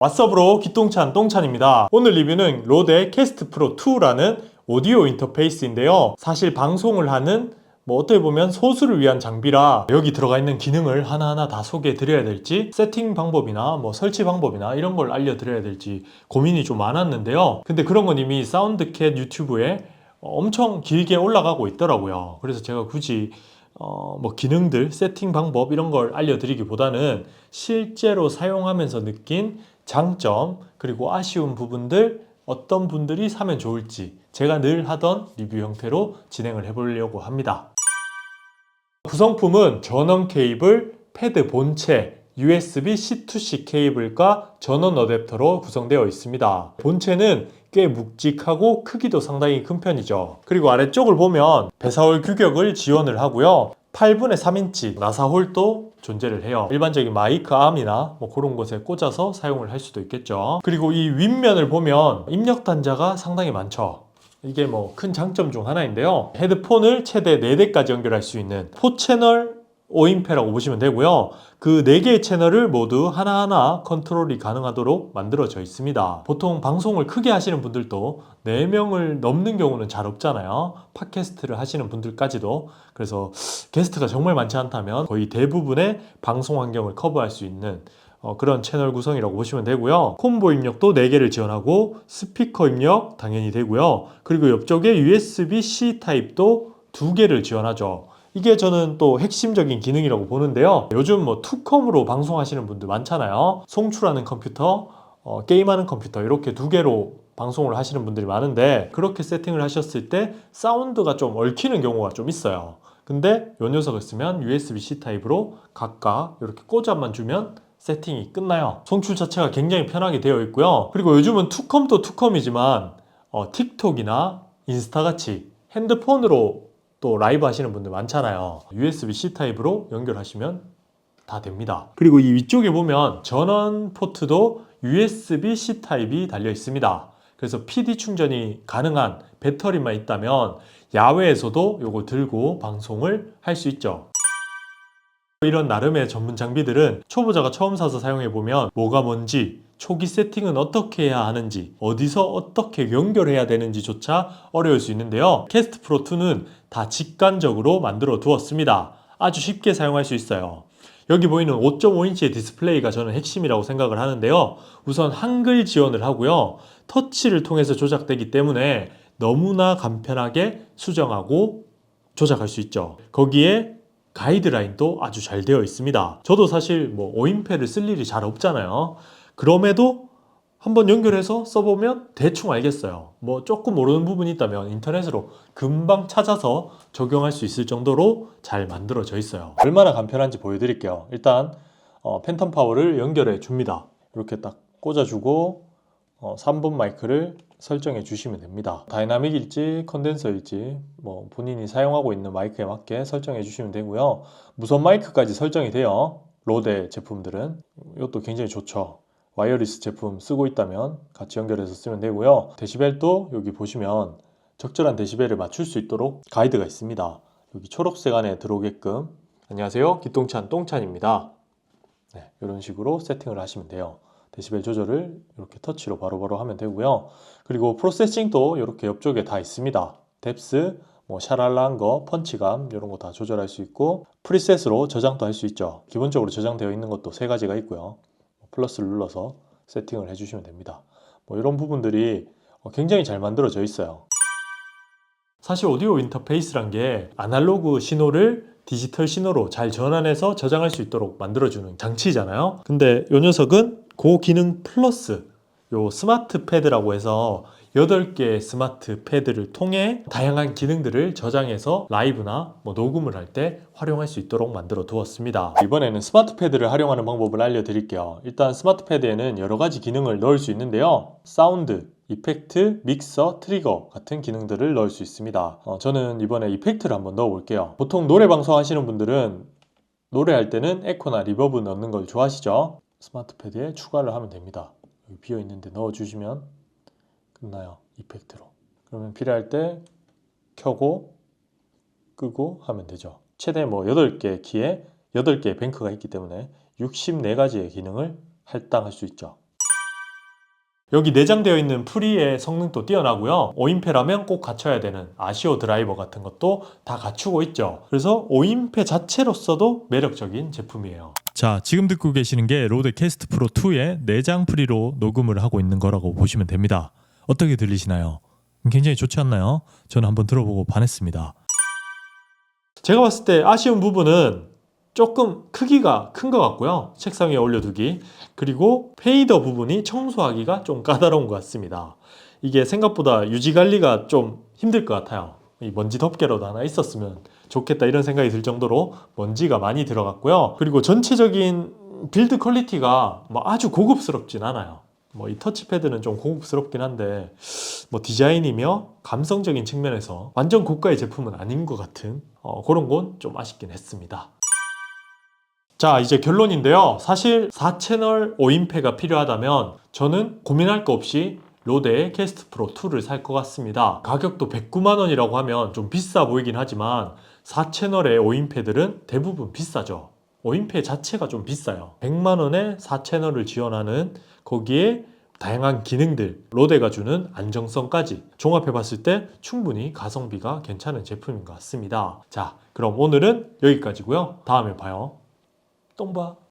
왓썹으로 기똥찬 똥찬입니다. 오늘 리뷰는 로데 캐스트 프로 2라는 오디오 인터페이스인데요. 사실 방송을 하는 뭐 어떻게 보면 소수를 위한 장비라 여기 들어가 있는 기능을 하나하나 다 소개해 드려야 될지 세팅 방법이나 뭐 설치 방법이나 이런 걸 알려드려야 될지 고민이 좀 많았는데요. 근데 그런 건 이미 사운드캣 유튜브에 엄청 길게 올라가고 있더라고요. 그래서 제가 굳이 어, 뭐 기능들, 세팅 방법 이런 걸 알려드리기보다는 실제로 사용하면서 느낀 장점 그리고 아쉬운 부분들 어떤 분들이 사면 좋을지 제가 늘 하던 리뷰 형태로 진행을 해보려고 합니다. 구성품은 전원 케이블, 패드 본체, USB C2C 케이블과 전원 어댑터로 구성되어 있습니다. 본체는 꽤 묵직하고 크기도 상당히 큰 편이죠. 그리고 아래쪽을 보면 배사홀 규격을 지원을 하고요. 8분의 3인치 나사 홀도 존재를 해요. 일반적인 마이크 암이나 뭐 그런 곳에 꽂아서 사용을 할 수도 있겠죠. 그리고 이 윗면을 보면 입력 단자가 상당히 많죠. 이게 뭐 큰 장점 중 하나인데요. 헤드폰을 최대 4대까지 연결할 수 있는 4채널 5인패라고 보시면 되고요. 그 4개의 채널을 모두 하나하나 컨트롤이 가능하도록 만들어져 있습니다. 보통 방송을 크게 하시는 분들도 4명을 넘는 경우는 잘 없잖아요. 팟캐스트를 하시는 분들까지도. 그래서 게스트가 정말 많지 않다면 거의 대부분의 방송 환경을 커버할 수 있는 어, 그런 채널 구성이라고 보시면 되고요. 콤보 입력도 4개를 지원하고 스피커 입력 당연히 되고요. 그리고 옆쪽에 USB-C 타입도 2개를 지원하죠. 이게 저는 또 핵심적인 기능이라고 보는데요. 요즘 뭐 투컴으로 방송하시는 분들 많잖아요. 송출하는 컴퓨터, 어, 게임하는 컴퓨터 이렇게 두 개로 방송을 하시는 분들이 많은데 그렇게 세팅을 하셨을 때 사운드가 좀 얽히는 경우가 좀 있어요. 근데 이 녀석을 쓰면 USB-C 타입으로 각각 이렇게 꽂아만 주면 세팅이 끝나요. 송출 자체가 굉장히 편하게 되어 있고요. 그리고 요즘은 투컴도 투컴이지만 어, 틱톡이나 인스타 같이 핸드폰으로 또 라이브 하시는 분들 많잖아요. USB-C 타입으로 연결하시면 다 됩니다. 그리고 이 위쪽에 보면 전원 포트도 USB-C 타입이 달려 있습니다. 그래서 PD 충전이 가능한 배터리만 있다면 야외에서도 이걸 들고 방송을 할 수 있죠. 이런 나름의 전문 장비들은 초보자가 처음 사서 사용해 보면 뭐가 뭔지 초기 세팅은 어떻게 해야 하는지 어디서 어떻게 연결해야 되는지조차 어려울 수 있는데요. 캐스트 프로 2는 다 직관적으로 만들어 두었습니다. 아주 쉽게 사용할 수 있어요. 여기 보이는 5.5인치의 디스플레이가 저는 핵심이라고 생각을 하는데요. 우선 한글 지원을 하고요. 터치를 통해서 조작되기 때문에 너무나 간편하게 수정하고 조작할 수 있죠. 거기에 가이드라인도 아주 잘 되어 있습니다. 저도 사실 뭐 5인패를 쓸 일이 잘 없잖아요. 그럼에도 한번 연결해서 써보면 대충 알겠어요. 뭐 조금 모르는 부분이 있다면 인터넷으로 금방 찾아서 적용할 수 있을 정도로 잘 만들어져 있어요. 얼마나 간편한지 보여드릴게요. 일단 어, 팬텀 파워를 연결해 줍니다. 이렇게 딱 꽂아주고 어, 3분 마이크를 설정해 주시면 됩니다. 다이나믹일지 컨덴서일지 뭐 본인이 사용하고 있는 마이크에 맞게 설정해 주시면 되고요. 무선 마이크까지 설정이 돼요. 로데 제품들은 이것도 굉장히 좋죠. 와이어리스 제품 쓰고 있다면 같이 연결해서 쓰면 되고요. 데시벨도 여기 보시면 적절한 데시벨을 맞출 수 있도록 가이드가 있습니다. 여기 초록색 안에 들어오게끔 안녕하세요. 기똥찬 똥찬입니다. 네, 이런 식으로 세팅을 하시면 돼요. 데시벨 조절을 이렇게 터치로 바로바로 하면 되고요. 그리고 프로세싱도 이렇게 옆쪽에 다 있습니다. 뎁스, 뭐 샤랄라한 거, 펀치감 이런 거 다 조절할 수 있고 프리셋으로 저장도 할 수 있죠. 기본적으로 저장되어 있는 것도 세 가지가 있고요. 플러스를 눌러서 세팅을 해주시면 됩니다. 뭐 이런 부분들이 굉장히 잘 만들어져 있어요. 사실 오디오 인터페이스란 게 아날로그 신호를 디지털 신호로 잘 전환해서 저장할 수 있도록 만들어주는 장치잖아요. 근데 이 녀석은 그 기능 플러스 요 스마트 패드라고 해서 8개의 스마트 패드를 통해 다양한 기능들을 저장해서 라이브나 뭐 녹음을 할 때 활용할 수 있도록 만들어 두었습니다. 이번에는 스마트 패드를 활용하는 방법을 알려드릴게요. 일단 스마트 패드에는 여러 가지 기능을 넣을 수 있는데요. 사운드, 이펙트, 믹서, 트리거 같은 기능들을 넣을 수 있습니다. 어, 저는 이번에 이펙트를 한번 넣어 볼게요. 보통 노래 방송 하시는 분들은 노래할 때는 에코나 리버브 넣는 걸 좋아하시죠? 스마트 패드에 추가를 하면 됩니다. 여기 비어 있는데 넣어 주시면 끝나요. 이펙트로. 그러면 필요할 때 켜고 끄고 하면 되죠. 최대 뭐 8개 키에 8개의 뱅크가 있기 때문에 64가지의 기능을 할당할 수 있죠. 여기 내장되어 있는 프리의 성능도 뛰어나고요. 5인패라면 꼭 갖춰야 되는 아시오 드라이버 같은 것도 다 갖추고 있죠. 그래서 5인패 자체로서도 매력적인 제품이에요. 자, 지금 듣고 계시는 게 로데 캐스트 프로 2의 내장 프리로 녹음을 하고 있는 거라고 보시면 됩니다. 어떻게 들리시나요? 굉장히 좋지 않나요? 저는 한번 들어보고 반했습니다. 제가 봤을 때 아쉬운 부분은 조금 크기가 큰 것 같고요. 책상 위에 올려두기. 그리고 페이더 부분이 청소하기가 좀 까다로운 것 같습니다. 이게 생각보다 유지 관리가 좀 힘들 것 같아요. 이 먼지 덮개라도 하나 있었으면 좋겠다 이런 생각이 들 정도로 먼지가 많이 들어갔고요. 그리고 전체적인 빌드 퀄리티가 뭐 아주 고급스럽진 않아요. 뭐 이 터치패드는 좀 고급스럽긴 한데 뭐 디자인이며 감성적인 측면에서 완전 고가의 제품은 아닌 것 같은 어, 그런 건 좀 아쉽긴 했습니다. 자, 이제 결론인데요. 사실 4채널 5인패가 필요하다면 저는 고민할 거 없이 로데의 캐스트 프로 2를 살 것 같습니다. 가격도 109만 원이라고 하면 좀 비싸 보이긴 하지만 4채널의 5인패들은 대부분 비싸죠. 5인패 자체가 좀 비싸요. 100만 원에 4채널을 지원하는 거기에 다양한 기능들, 로데가 주는 안정성까지 종합해 봤을 때 충분히 가성비가 괜찮은 제품인 것 같습니다. 자, 그럼 오늘은 여기까지고요. 다음에 봐요. 똥봐.